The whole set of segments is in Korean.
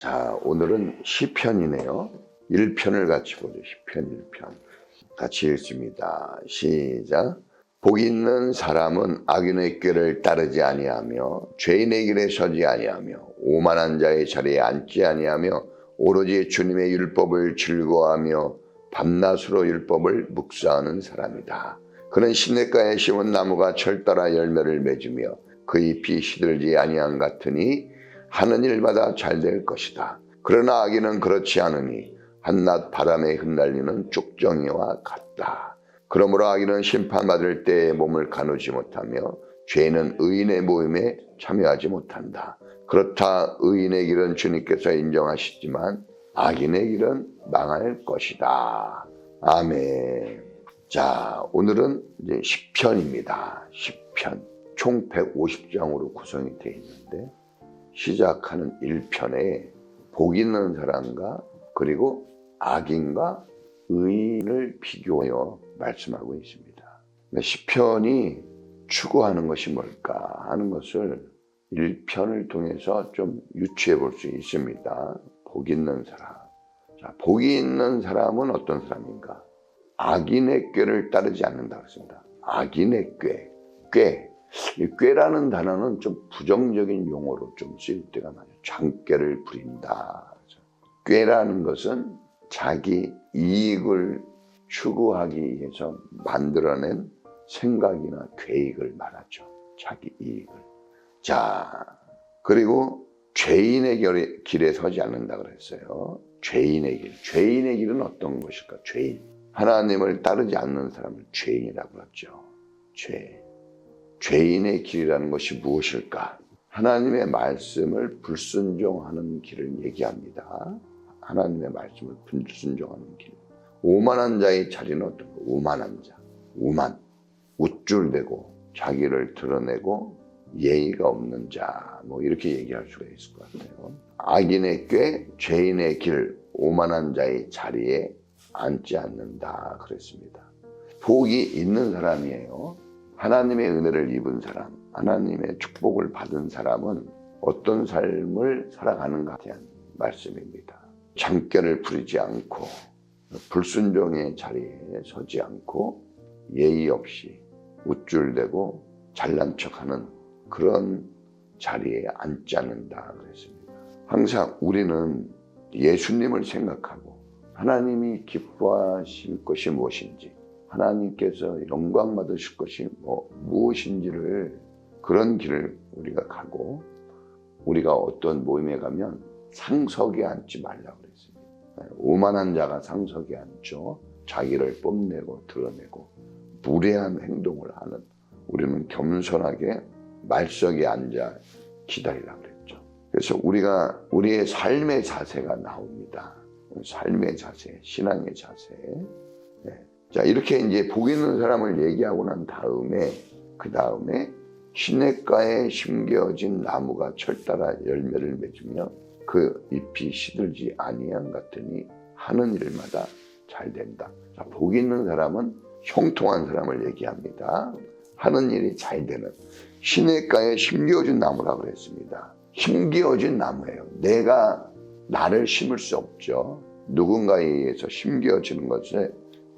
자, 오늘은 시편이네요. 1편을 같이 보죠. 시편 1편. 같이 읽습니다. 시작. 복 있는 사람은 악인의 꾀를 따르지 아니하며 죄인의 길에 서지 아니하며 오만한 자의 자리에 앉지 아니하며 오로지 주님의 율법을 즐거워하며 밤낮으로 율법을 묵상하는 사람이다. 그는 시냇가에 심은 나무가 철따라 열매를 맺으며 그 잎이 시들지 아니한 같으니 하는 일마다 잘 될 것이다. 그러나 악인은 그렇지 않으니 한낮 바람에 흩날리는 쭉정이와 같다. 그러므로 악인은 심판받을 때에 몸을 가누지 못하며 죄인은 의인의 모임에 참여하지 못한다. 그렇다 의인의 길은 주님께서 인정하시지만 악인의 길은 망할 것이다. 아멘. 자, 오늘은 이제 10편입니다. 10편. 총 150장으로 구성이 되어 있는데 시작하는 1편에 복 있는 사람과 그리고 악인과 의인을 비교하여 말씀하고 있습니다. 10편이 추구하는 것이 뭘까 하는 것을 1편을 통해서 좀 유추해 볼 수 있습니다. 복 있는 사람. 자, 복이 있는 사람은 어떤 사람인가? 악인의 꾀를 따르지 않는다 그랬습니다. 악인의 꾀. 꾀. 이 꾀라는 단어는 좀 부정적인 용어로 좀 쓰일 때가 많아요. 장꾀를 부린다. 꾀라는 것은 자기 이익을 추구하기 위해서 만들어낸 생각이나 계획을 말하죠. 자기 이익을. 자, 그리고 죄인의 길에, 서지 않는다 그랬어요. 죄인의 길. 죄인의 길은 어떤 것일까? 죄인. 하나님을 따르지 않는 사람을 죄인이라고 그랬죠. 죄. 죄인의 길이라는 것이 무엇일까? 하나님의 말씀을 불순종하는 길을 얘기합니다. 하나님의 말씀을 불순종하는 길. 오만한 자의 자리는 어떤 거? 오만한 자. 오만. 우쭐대고 자기를 드러내고 예의가 없는 자. 뭐 이렇게 얘기할 수가 있을 것 같아요. 악인의 꾀, 죄인의 길, 오만한 자의 자리에 앉지 않는다. 그랬습니다. 복이 있는 사람이에요. 하나님의 은혜를 입은 사람, 하나님의 축복을 받은 사람은 어떤 삶을 살아가는가에 대한 말씀입니다. 장결을 부리지 않고 불순종의 자리에 서지 않고 예의 없이 우쭐대고 잘난 척하는 그런 자리에 앉지 않는다 그랬습니다. 항상 우리는 예수님을 생각하고 하나님이 기뻐하실 것이 무엇인지 하나님께서 영광 받으실 것이 뭐 무엇인지를 그런 길을 우리가 가고 우리가 어떤 모임에 가면 상석에 앉지 말라 그랬습니다. 오만한 자가 상석에 앉죠. 자기를 뽐내고 드러내고 무례한 행동을 하는 우리는 겸손하게 말석에 앉아 기다리라 그랬죠. 그래서 우리가 우리의 삶의 자세가 나옵니다. 삶의 자세, 신앙의 자세. 네. 자, 이렇게 이제 복 있는 사람을 얘기하고 난 다음에, 그 다음에 시냇가에 심겨진 나무가 철따라 열매를 맺으며 그 잎이 시들지 아니한 같으니 하는 일마다 잘 된다. 자, 복 있는 사람은 형통한 사람을 얘기합니다. 하는 일이 잘 되는 시냇가에 심겨진 나무라고 그랬습니다. 심겨진 나무예요. 내가 나를 심을 수 없죠. 누군가에 의해서 심겨지는 것에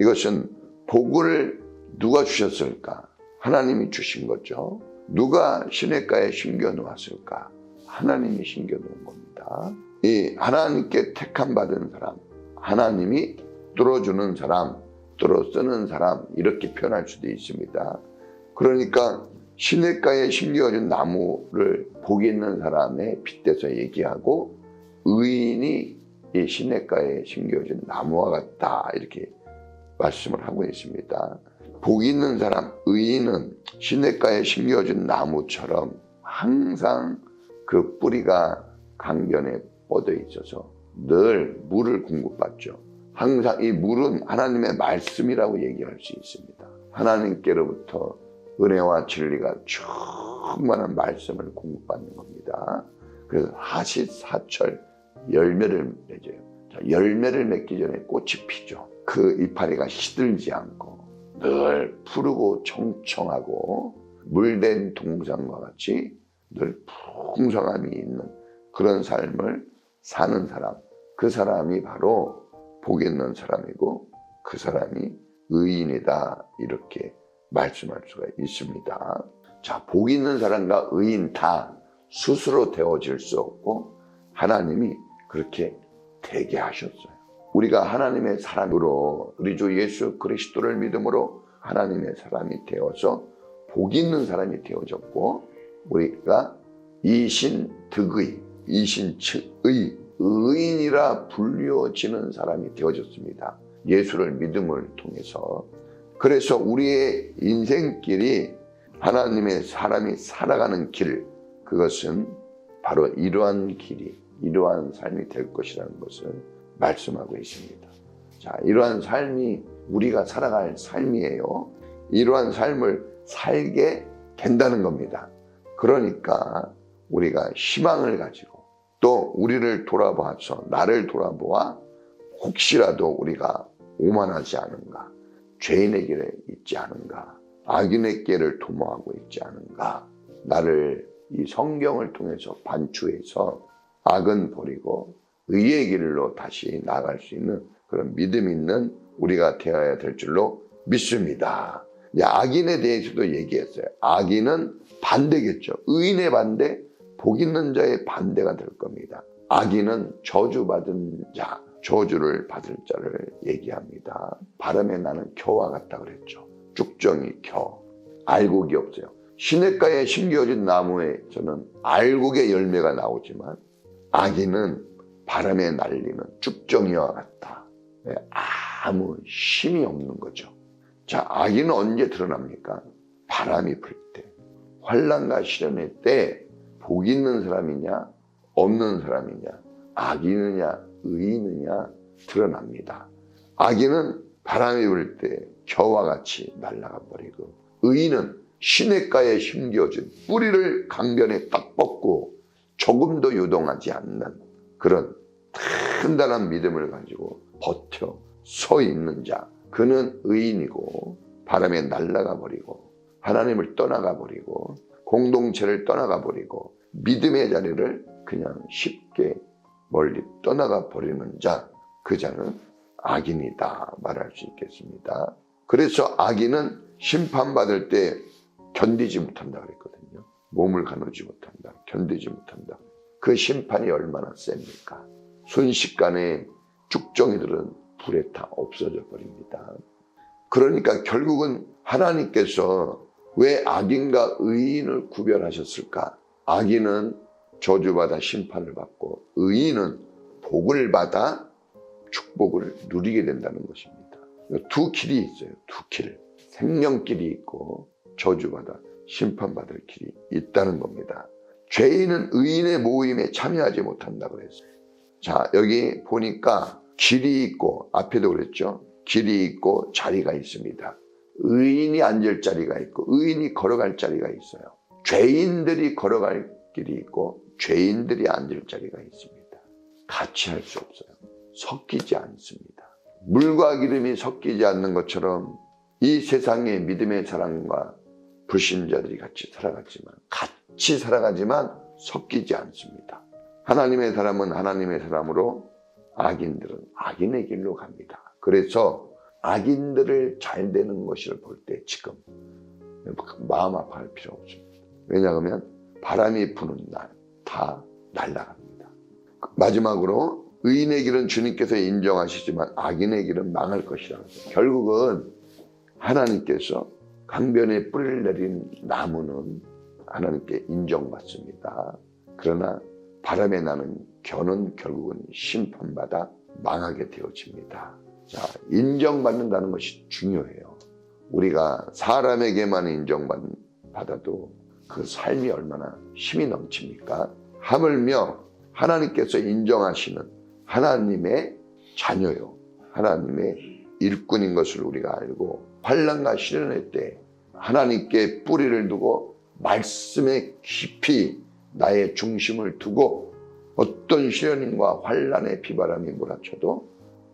이것은 복을 누가 주셨을까? 하나님이 주신 거죠. 누가 시냇가에 심겨 놓았을까? 하나님이 심겨 놓은 겁니다. 이 하나님께 택함 받은 사람, 하나님이 뚫어주는 사람, 뚫어 쓰는 사람 이렇게 표현할 수도 있습니다. 그러니까 시냇가에 심겨진 나무를 복 있는 사람에 빗대서 얘기하고 의인이 이 시냇가에 심겨진 나무와 같다 이렇게 말씀을 하고 있습니다. 복 있는 사람, 의인은 시냇가에 심겨진 나무처럼 항상 그 뿌리가 강변에 뻗어 있어서 늘 물을 공급받죠. 항상 이 물은 하나님의 말씀이라고 얘기할 수 있습니다. 하나님께로부터 은혜와 진리가 충만한 말씀을 공급받는 겁니다. 그래서 하시사철 열매를 맺어요. 자, 열매를 맺기 전에 꽃이 피죠. 그 이파리가 시들지 않고 늘 푸르고 청청하고 물된 동상과 같이 늘 풍성함이 있는 그런 삶을 사는 사람, 그 사람이 바로 복 있는 사람이고 그 사람이 의인이다 이렇게 말씀할 수가 있습니다. 자, 복 있는 사람과 의인 다 스스로 되어질 수 없고 하나님이 그렇게 되게 하셨어요. 우리가 하나님의 사람으로 우리 주 예수 그리스도를 믿음으로 하나님의 사람이 되어서 복 있는 사람이 되어졌고 우리가 이신 득의, 이신 측의 의인이라 불리워지는 사람이 되어졌습니다. 예수를 믿음을 통해서 그래서 우리의 인생길이 하나님의 사람이 살아가는 길 그것은 바로 이러한 길이 이러한 삶이 될 것이라는 것을 말씀하고 있습니다. 자, 이러한 삶이 우리가 살아갈 삶이에요. 이러한 삶을 살게 된다는 겁니다. 그러니까 우리가 희망을 가지고 또 우리를 돌아봐서 나를 돌아보아 혹시라도 우리가 오만하지 않은가, 죄인의 길에 있지 않은가, 악인의 길을 도모하고 있지 않은가, 나를 이 성경을 통해서 반추해서 악은 버리고 의의 길로 다시 나아갈 수 있는 그런 믿음 있는 우리가 되어야 될 줄로 믿습니다. 악인에 대해서도 얘기했어요. 악인은 반대겠죠. 의인의 반대, 복 있는 자의 반대가 될 겁니다. 악인은 저주받은 자, 저주를 받을 자를 얘기합니다. 바람에 나는 겨와 같다 그랬죠. 쭉정이 겨. 알곡이 없어요. 시냇가에 심겨진 나무에서는 알곡의 열매가 나오지만 악인은 바람에 날리는 쭉정이와 같다. 네, 아무 힘이 없는 거죠. 자, 악인은 언제 드러납니까? 바람이 불 때, 환란과 시련의 때, 복 있는 사람이냐, 없는 사람이냐, 악인이냐, 의인이냐 드러납니다. 악인은 바람이 불 때 겨와 같이 날아가 버리고, 의인은 시냇가에 심겨진 뿌리를 강변에 딱 뻗고 조금도 유동하지 않는 그런 단단한 믿음을 가지고 버텨 서 있는 자. 그는 의인이고 바람에 날아가 버리고 하나님을 떠나가 버리고 공동체를 떠나가 버리고 믿음의 자리를 그냥 쉽게 멀리 떠나가 버리는 자, 그 자는 악인이다 말할 수 있겠습니다. 그래서 악인은 심판받을 때 견디지 못한다 그랬거든요. 몸을 가누지 못한다. 견디지 못한다. 그 심판이 얼마나 셉니까? 순식간에 쭉정이들은 불에 타 없어져 버립니다. 그러니까 결국은 하나님께서 왜 악인과 의인을 구별하셨을까? 악인은 저주받아 심판을 받고 의인은 복을 받아 축복을 누리게 된다는 것입니다. 두 길이 있어요. 두 길. 생명길이 있고 저주받아 심판받을 길이 있다는 겁니다. 죄인은 의인의 모임에 참여하지 못한다 그랬어요. 자, 여기 보니까 길이 있고 앞에도 그랬죠. 길이 있고 자리가 있습니다. 의인이 앉을 자리가 있고 의인이 걸어갈 자리가 있어요. 죄인들이 걸어갈 길이 있고 죄인들이 앉을 자리가 있습니다. 같이 할 수 없어요. 섞이지 않습니다. 물과 기름이 섞이지 않는 것처럼 이 세상의 믿음의 사랑과 불신자들이 같이 살아갔지만 같이 살아가지만 섞이지 않습니다. 하나님의 사람은 하나님의 사람으로 악인들은 악인의 길로 갑니다. 그래서 악인들을 잘 되는 것을 볼 때 지금 마음 아파할 필요 없습니다. 왜냐하면 바람이 부는 날 다 날아갑니다. 마지막으로 의인의 길은 주님께서 인정하시지만 악인의 길은 망할 것이라고 결국은 하나님께서 강변에 뿌리를 내린 나무는 하나님께 인정받습니다. 그러나 바람에 나는 견은 결국은 심판받아 망하게 되어집니다. 자, 인정받는다는 것이 중요해요. 우리가 사람에게만 인정받아도 그 삶이 얼마나 힘이 넘칩니까? 하물며 하나님께서 인정하시는 하나님의 자녀요. 하나님의 일꾼인 것을 우리가 알고 환란과 시련의 때 하나님께 뿌리를 두고 말씀에 깊이 나의 중심을 두고 어떤 시련과 환란의 비바람이 몰아쳐도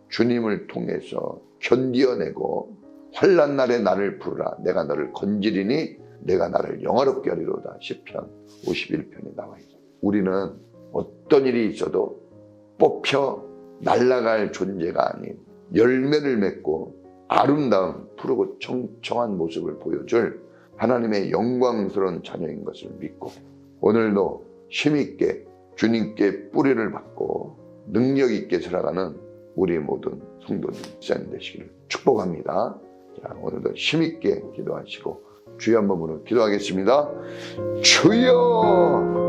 주님을 통해서 견디어내고 환란 날에 나를 부르라 내가 너를 건지리니 내가 나를 영화롭게 하리로다 시편 51편에 나와 있어. 우리는 어떤 일이 있어도 뽑혀 날아갈 존재가 아닌 열매를 맺고 아름다운 푸르고 청청한 모습을 보여줄 하나님의 영광스러운 자녀인 것을 믿고 오늘도 힘있게 주님께 뿌리를 받고 능력 있게 살아가는 우리 모든 성도들 시간 되시기를 축복합니다. 자, 오늘도 힘있게 기도하시고 주여 한 번으로 기도하겠습니다. 주여!